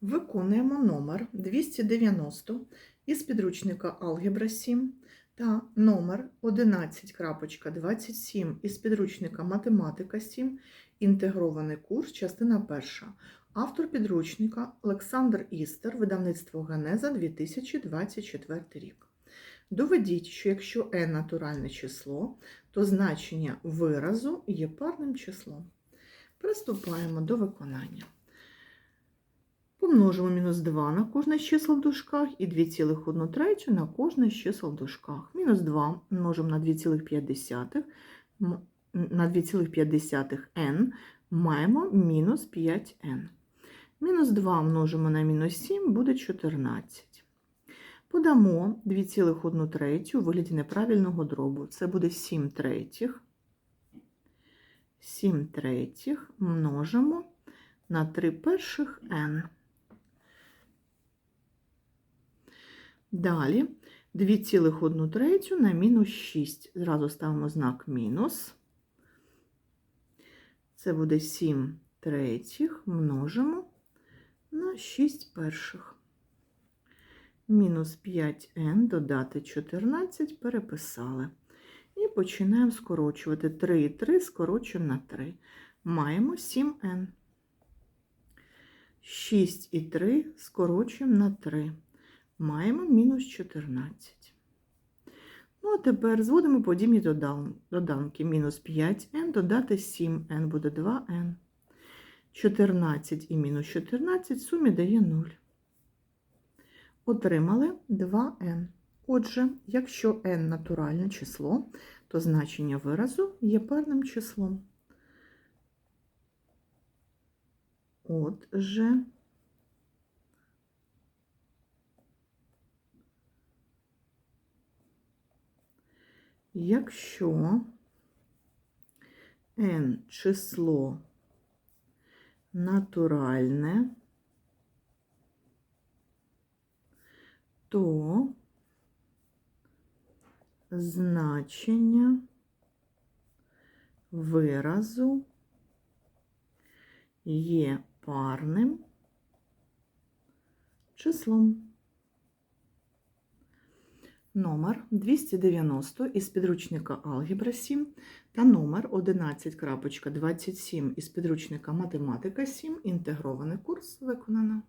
Виконуємо номер 290 із підручника Алгебра 7 та номер 11.27 із підручника Математика 7, інтегрований курс, частина 1. Автор підручника Олександр Істер, видавництво Генеза 2024 рік. Доведіть, що якщо n натуральне число, то значення виразу є парним числом. Приступаємо до виконання. Помножимо мінус 2 на кожне з чисел в дужках і 2,1 третю на кожне з чисел в дужках. Мінус 2 множимо на 2,5 на 2,5 n маємо мінус 5n. Мінус 2 множимо на мінус 7 буде 14. Подамо 2,1 третю у вигляді неправильного дробу. Це буде 7 третіх. 7 третіх множимо на 3 перших n. Далі 2,1 третю на мінус 6. Зразу ставимо знак мінус. Це буде 7 третіх множимо на 6 перших. Мінус 5n додати 14 переписали. І починаємо скорочувати. 3 і 3 скорочуємо на 3. Маємо 7n. 6 і 3 скорочуємо на 3. Маємо мінус 14. Ну, а тепер зводимо подібні додан- доданки. Мінус 5n додати 7n буде 2n. 14 і мінус 14 в сумі дає 0. Отримали 2n. Отже, якщо n натуральне число, то значення виразу є парним числом. Отже, якщо n число натуральне, то значення виразу є парним числом. Номер 290 із підручника Алгебра 7 та номер 11.27 із підручника Математика 7. Інтегрований курс виконано.